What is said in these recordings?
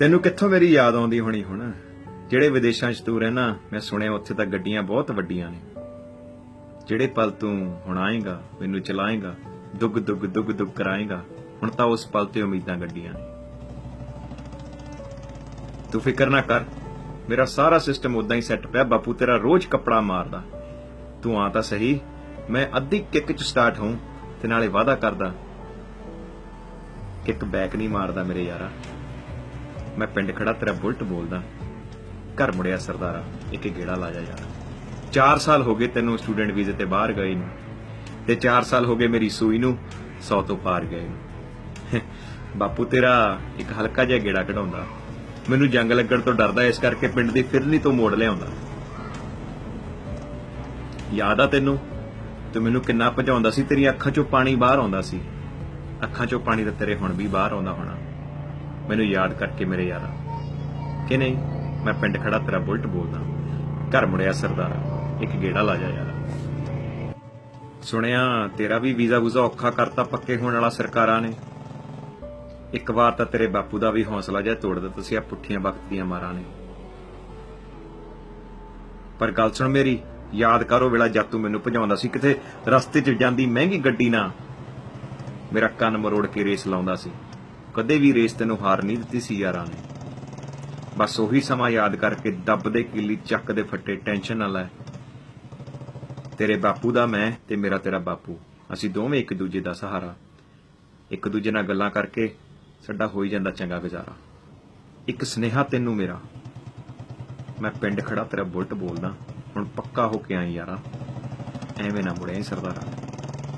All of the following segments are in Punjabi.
ਤੈਨੂੰ ਕਿੱਥੋਂ ਮੇਰੀ ਯਾਦ ਆਉਂਦੀ ਹੋਣੀ ਹੁਣ? ਜਿਹੜੇ ਵਿਦੇਸ਼ਾਂ 'ਚ ਤੂੰ ਰਹਿਣਾ, ਮੈਂ ਸੁਣਿਆ ਉੱਥੇ ਤਾਂ ਗੱਡੀਆਂ ਬਹੁਤ ਵੱਡੀਆਂ ਨੇ। ਜਿਹੜੇ ਪਲ ਤੂੰ ਹੁਣ ਆਏਗਾ, ਮੈਨੂੰ ਚਲਾਏਗਾ, ਦੁੱਗ ਦੁੱਗ ਦੁੱਗ ਦੁੱਗ ਕਰਾਏਗਾ, ਹੁਣ ਤਾਂ ਉਸ ਪਲ ਤੇ ਉਮੀਦਾਂ ਗੱਡੀਆਂ ਨੇ। ਤੂੰ ਫਿਕਰ ਨਾ ਕਰ, ਮੇਰਾ ਸਾਰਾ ਸਿਸਟਮ ਉਦਾਂ ਹੀ ਸੈੱਟ ਪਿਆ, ਬਾਪੂ ਤੇਰਾ ਰੋਜ਼ ਕੱਪੜਾ ਮਾਰਦਾ। ਤੂੰ ਆ ਤਾਂ ਸਹੀ, ਮੈਂ ਅੱਧੀ ਕਿੱਕ ਚ ਸਟਾਰਟ ਹੋਊ, ਤੇ ਨਾਲੇ ਵਾਅਦਾ ਕਰਦਾ, ਕਿੱਕ ਬੈਕ ਨਹੀਂ ਮਾਰਦਾ ਮੇਰੇ ਯਾਰਾ। ਮੈਂ ਪਿੰਡ ਖੜਾ ਤੇਰਾ ਬੁਲਟ ਬੋਲਦਾ। ਘਰ ਮੁੜਿਆ ਸਰਦਾਰਾ, ਇੱਕ ਗੇੜਾ ਲਾ ਜਾ ਯਾਰ। 4 ਸਾਲ ਹੋ ਗਏ ਤੈਨੂੰ ਸਟੂਡੈਂਟ ਵੀਜ਼ੇ ਤੇ ਬਾਹਰ ਗਏ ਨੂੰ। ਤੇ 4 ਸਾਲ ਹੋ ਗਏ ਮੇਰੀ ਸੂਈ ਨੂੰ 100 ਤੋਂ ਪਾਰ ਗਏ ਨੂੰ। ਬਾਪੂ ਤੇਰਾ ਇੱਕ ਹਲਕਾ ਜਿਹਾ ਗੇੜਾ ਕਢਾਉਂਦਾ। ਮੈਨੂੰ ਜੰਗ ਲੱਗਣ ਤੋਂ ਡਰਦਾ, ਇਸ ਕਰਕੇ ਪਿੰਡ ਦੀ ਫਿਰਨੀ ਤੋਂ ਮੋੜ ਲਿਆਉਂਦਾ। ਯਾਦ ਆ ਤੈਨੂੰ? ਤੂੰ ਮੈਨੂੰ ਕਿੰਨਾ ਭਜਾਉਂਦਾ ਸੀ ਤੇਰੀ ਅੱਖਾਂ ਚੋਂ ਪਾਣੀ ਬਾਹਰ ਆਉਂਦਾ ਸੀ। ਅੱਖਾਂ ਚੋਂ ਪਾਣੀ ਤਾਂ ਤੇਰੇ ਹੁਣ ਵੀ ਬਾਹਰ ਆਉਂਦਾ ਹੋਣਾ। ਮੈਨੂੰ ਯਾਦ ਕਰਕੇ ਮੇਰੇ ਯਾਰਾ। ਕਿ ਨਹੀਂ, ਮੈਂ ਪਿੰਡ ਖੜਾ ਤੇਰਾ ਬੁਲਟ ਬੋਲਦਾ। ਘਰ ਮੁੜਿਆ ਸਰਦਾਰ, ਇੱਕ ਗੇੜਾ ਲਾ ਜਾ ਯਾਰ। ਸੁਣਿਆ, ਤੇਰਾ ਵੀ ਵੀਜ਼ਾ ਵੂਜ਼ਾ ਔਖਾ ਕਰਤਾ ਪੱਕੇ ਹੋਣ ਵਾਲਾ ਸਰਕਾਰਾਂ ਨੇ। ਇੱਕ ਵਾਰ ਤਾਂ ਤੇਰੇ ਬਾਪੂ ਦਾ ਵੀ ਹੌਸਲਾ ਜਿਹਾ ਤੋੜ ਦਿੱਤਾ ਸੀ ਆ ਪੁੱਠੀਆਂ ਵਕਤ ਦੀਆਂ ਮਾਰਾਂ ਨੇ। ਪਰ ਗੱਲ ਸੁਣ ਮੇਰੀ, ਯਾਦ ਕਰੋ ਵੇਲਾ ਜਦ ਤੂੰ ਮੈਨੂੰ ਭਜਾਉਂਦਾ ਸੀ, ਕਿਤੇ ਰਸਤੇ 'ਚ ਜਾਂਦੀ ਮਹਿੰਗੀ ਗੱਡੀ ਨਾ ਮੇਰਾ ਕੰਨ ਮਰੋੜ ਕੇ ਰੇਸ ਲਾਉਂਦਾ ਸੀ। ਕਦੇ ਵੀ ਰੇਸ ਤੈਨੂੰ ਹਾਰ ਨਹੀਂ ਦਿੱਤੀ ਸੀ ਯਾਰਾਂ ਨੇ। ਬਸ ਉਹੀ ਸਮਾਂ ਯਾਦ ਕਰਕੇ ਦੱਬ ਦੇ ਕਿੱਲੀ, ਚੱਕ ਦੇ ਫੱਟੇ, ਟੈਨਸ਼ਨ ਨਾ ਲੈ। ਤੇਰੇ ਬਾਪੂ ਦਾ ਮੈਂ ਤੇ ਮੇਰਾ ਤੇਰਾ ਬਾਪੂ, ਅਸੀਂ ਦੋਵੇਂ ਇੱਕ ਦੂਜੇ ਦਾ ਸਹਾਰਾ। ਇੱਕ ਦੂਜੇ ਨਾਲ ਗੱਲਾਂ ਕਰਕੇ ਸਾਡਾ ਹੋਈ ਜਾਂਦਾ ਚੰਗਾ ਗੁਜ਼ਾਰਾ। ਇੱਕ ਸਨੇਹਾ ਤੈਨੂੰ ਮੇਰਾ। ਮੈਂ ਪਿੰਡ ਖੜਾ ਤੇਰਾ ਬੁਲਟ ਬੋਲਦਾ, ਹੁਣ ਪੱਕਾ ਹੋ ਕੇ ਆਈ ਯਾਰਾ। ਐਵੇਂ ਨਾ ਮੁੜਿਆ ਈ ਸਰਦਾਰਾ।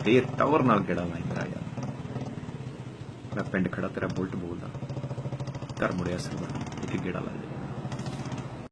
ਫੇਰ ਟਾਵਰ ਨਾਲ ਗੇੜਾ ਲਾਈ ਮੇਰਾ ਯਾਰ। ਮੈਂ ਪਿੰਡ ਖੜਾ ਤੇਰਾ ਬੁਲਟ ਬੋਲਦਾ। ਘਰ ਮੁੜਿਆ ਸਰਦਾਰਾ ਇੱਕ ਗੇੜਾ ਲਾ